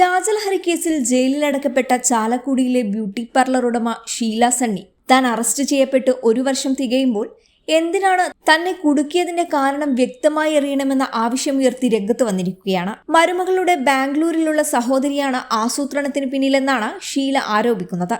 വ്യാജലഹരി കേസിൽ ജയിലിലടക്കപ്പെട്ട ചാലക്കുടിയിലെ beauty parlour ഉടമ ഷീല സണ്ണി. താൻ അറസ്റ്റ് ചെയ്യപ്പെട്ട് ഒരു വർഷം തികയുമ്പോൾ എന്തിനാണ് തന്നെ കുടുക്കിയതിന്റെ കാരണം വ്യക്തമായി അറിയണമെന്ന ആവശ്യം ഉയർത്തി രംഗത്ത് വന്നിരിക്കുകയാണ്. മരുമകളുടെ ബാംഗ്ലൂരിലുള്ള സഹോദരിയാണ് ആസൂത്രണത്തിന് പിന്നിലെന്നാണ് ഷീല ആരോപിക്കുന്നത്.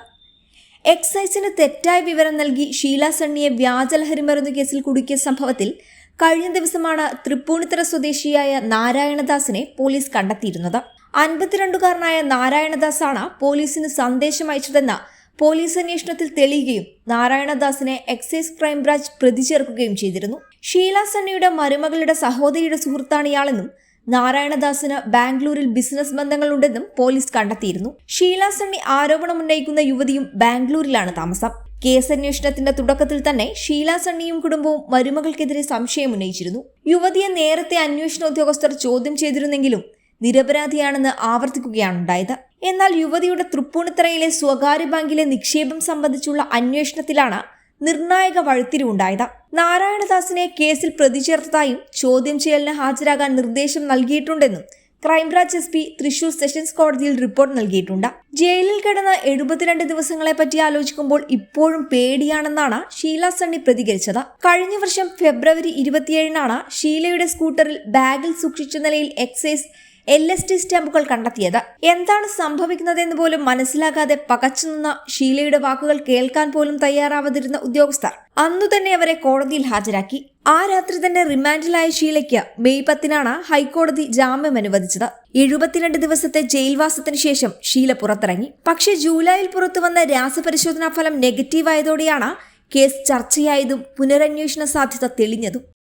എക്സൈസിന് തെറ്റായ വിവരം നൽകി ഷീല സണ്ണിയെ വ്യാജലഹരി മരുന്ന് കേസിൽ കുടുക്കിയ സംഭവത്തിൽ കഴിഞ്ഞ ദിവസമാണ് തൃപ്പൂണിത്തറ സ്വദേശിയായ നാരായണദാസിനെ പോലീസ് കണ്ടെത്തിയിരുന്നത്. അൻപത്തിരണ്ടുകാരനായ നാരായണദാസാണ് പോലീസിന് സന്ദേശം അയച്ചതെന്ന് പോലീസ് അന്വേഷണത്തിൽ തെളിയുകയും നാരായണദാസിനെ എക്സൈസ് ക്രൈംബ്രാഞ്ച് പ്രതി ചേർക്കുകയും ചെയ്തിരുന്നു. ഷീല സണ്ണിയുടെ മരുമകളുടെ സഹോദരിയുടെ സുഹൃത്താണ് ഇയാളെന്നും നാരായണദാസിന് ബാംഗ്ലൂരിൽ ബിസിനസ് ബന്ധങ്ങളുണ്ടെന്നും പോലീസ് കണ്ടെത്തിയിരുന്നു. ഷീല സണ്ണി ആരോപണമുന്നയിക്കുന്ന യുവതിയും ബാംഗ്ലൂരിലാണ് താമസം. കേസ് അന്വേഷണത്തിന്റെ തുടക്കത്തിൽ തന്നെ ഷീല സണ്ണിയും കുടുംബവും മരുമകൾക്കെതിരെ സംശയം ഉന്നയിച്ചിരുന്നു. യുവതിയെ നേരത്തെ അന്വേഷണ ഉദ്യോഗസ്ഥർ ചോദ്യം ചെയ്തിരുന്നെങ്കിലും നിരപരാധിയാണെന്ന് ആവർത്തിക്കുകയാണുണ്ടായത് എന്നാൽ യുവതിയുടെ തൃപ്പൂണിത്തറയിലെ സ്വകാര്യ ബാങ്കിലെ നിക്ഷേപം സംബന്ധിച്ചുള്ള അന്വേഷണത്തിലാണ് നിർണായക വഴിത്തിരിവുണ്ടായത്. നാരായണദാസിനെ കേസിൽ പ്രതി ചേർത്തതായും ചോദ്യം ചെയ്യലിന് ഹാജരാകാൻ നിർദ്ദേശം നൽകിയിട്ടുണ്ടെന്നും crime branch S P Thrissur sessions കോടതിയിൽ റിപ്പോർട്ട് നൽകിയിട്ടുണ്ട്. ജയിലിൽ കിടന്ന എഴുപത്തിരണ്ട് ദിവസങ്ങളെ പറ്റി ആലോചിക്കുമ്പോൾ ഇപ്പോഴും പേടിയാണെന്നാണ് ഷീല സണ്ണി പ്രതികരിച്ചത്. കഴിഞ്ഞ വർഷം ഫെബ്രുവരി ഇരുപത്തിയേഴിനാണ് ഷീലയുടെ സ്കൂട്ടറിൽ ബാഗിൽ സൂക്ഷിച്ച നിലയിൽ എക്സൈസ് എൽ എസ് ടി സ്റ്റാമ്പുകൾ കണ്ടെത്തിയത്. എന്താണ് സംഭവിക്കുന്നതെന്ന് പോലും മനസ്സിലാകാതെ പകച്ചുനിന്ന ഷീലയുടെ വാക്കുകൾ കേൾക്കാൻ പോലും തയ്യാറാവാതിരുന്ന ഉദ്യോഗസ്ഥർ അന്നു തന്നെ അവരെ കോടതിയിൽ ഹാജരാക്കി. ആ രാത്രി തന്നെ റിമാൻഡിലായ ഷീലയ്ക്ക് മെയ് പത്തിനാണ് ഹൈക്കോടതി ജാമ്യം അനുവദിച്ചത്. എഴുപത്തിരണ്ട് ദിവസത്തെ ജയിൽവാസത്തിന് ശേഷം ഷീല പുറത്തിറങ്ങി. പക്ഷേ ജൂലൈയിൽ പുറത്തുവന്ന രാസപരിശോധനാ ഫലം നെഗറ്റീവായതോടെയാണ് കേസ് ചർച്ചയായതും പുനരന്വേഷണ സാധ്യത തെളിഞ്ഞതും.